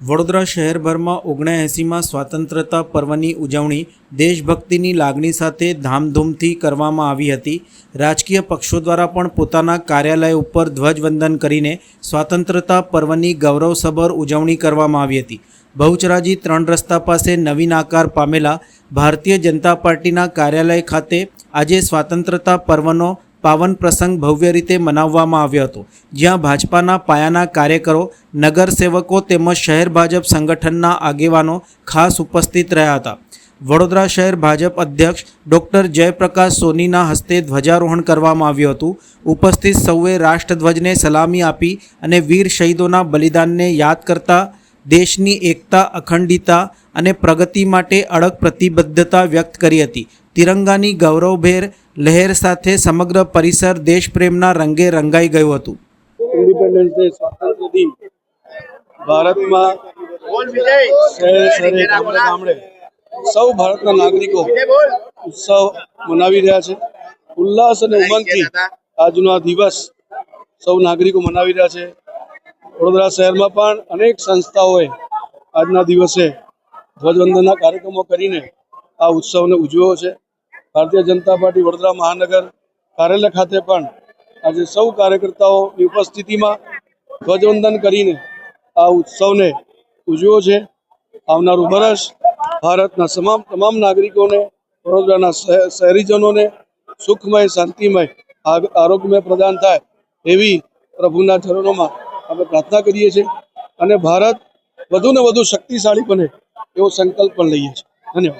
વડોદરા શહેરભરમાં ઓગણએંસીમાં સ્વાતંત્રતા પર્વની ઉજવણી દેશભક્તિની લાગણી સાથે ધામધૂમથી કરવામાં આવી હતી. રાજકીય પક્ષો દ્વારા પણ પોતાના કાર્યાલય ઉપર ધ્વજવંદન કરીને સ્વાતંત્રતા પર્વની ગૌરવસભર ઉજવણી કરવામાં આવી હતી. બહુચરાજી ત્રણ રસ્તા પાસે નવીન આકાર પામેલા ભારતીય જનતા પાર્ટીના કાર્યાલય ખાતે આજે સ્વાતંત્રતા પર્વનો પાવન પ્રસંગ ભવ્ય રીતે મનાવવામાં આવ્યો હતો. જ્યાં ભાજપાના પાયાના કાર્યકરો, નગરસેવકો તેમજ શહેર ભાજપ સંગઠનના આગેવાનો ખાસ ઉપસ્થિત રહ્યા હતા. વડોદરા શહેર ભાજપ અધ્યક્ષ ડૉક્ટર જયપ્રકાશ સોનીના હસ્તે ધ્વજારોહણ કરવામાં આવ્યું હતું. ઉપસ્થિત સૌએ રાષ્ટ્રધ્વજને સલામી આપી અને વીર શહીદોના બલિદાનને યાદ કરતા દેશની એકતા અખંડિતા અને પ્રગતિ માટે અડગ પ્રતિબદ્ધતા વ્યક્ત કરી હતી. તિરંગાની ગૌરવભેર લહેર સાથે સમગ્ર પરિસર દેશપ્રેમના રંગે રંગાઈ ગયું હતું. ઇન્ડિપેન્ડન્સ ડે સ્વાતંત્ર્ય દિન ભારતમાં સૌ ભારતના નાગરિકો ઉત્સવ મનાવી રહ્યા છે. ઉલ્લાસ અને ઉમંગથી આજનો આ દિવસ સૌ નાગરિકો મનાવી રહ્યા છે. વડોદરા શહેરમાં પણ અનેક સંસ્થાઓએ આજના દિવસે ધ્વજવંદનના કાર્યક્રમો કરીને આ ઉત્સવને ઉજવ્યો છે. ભારતીય જનતા પાર્ટી વડોદરા મહાનગર કાર્યાલય ખાતે પણ આજે સૌ કાર્યકર્તાઓની ઉપસ્થિતિમાં ધ્વજવંદન કરીને આ ઉત્સવને ઉજવ્યો છે. આવનારું વર્ષ ભારતના તમામ તમામ નાગરિકોને, વડોદરાના શહે- શહેરીજનોને સુખમય, શાંતિમય આરોગ્યમય પ્રદાન થાય એવી પ્રભુના ચરણોમાં અમે પ્રાર્થના કરીએ છીએ. અને ભારત વધુ ને વધુ શક્તિશાળી બને એવો સંકલ્પ પણ લઈએ છીએ. ધન્યવાદ.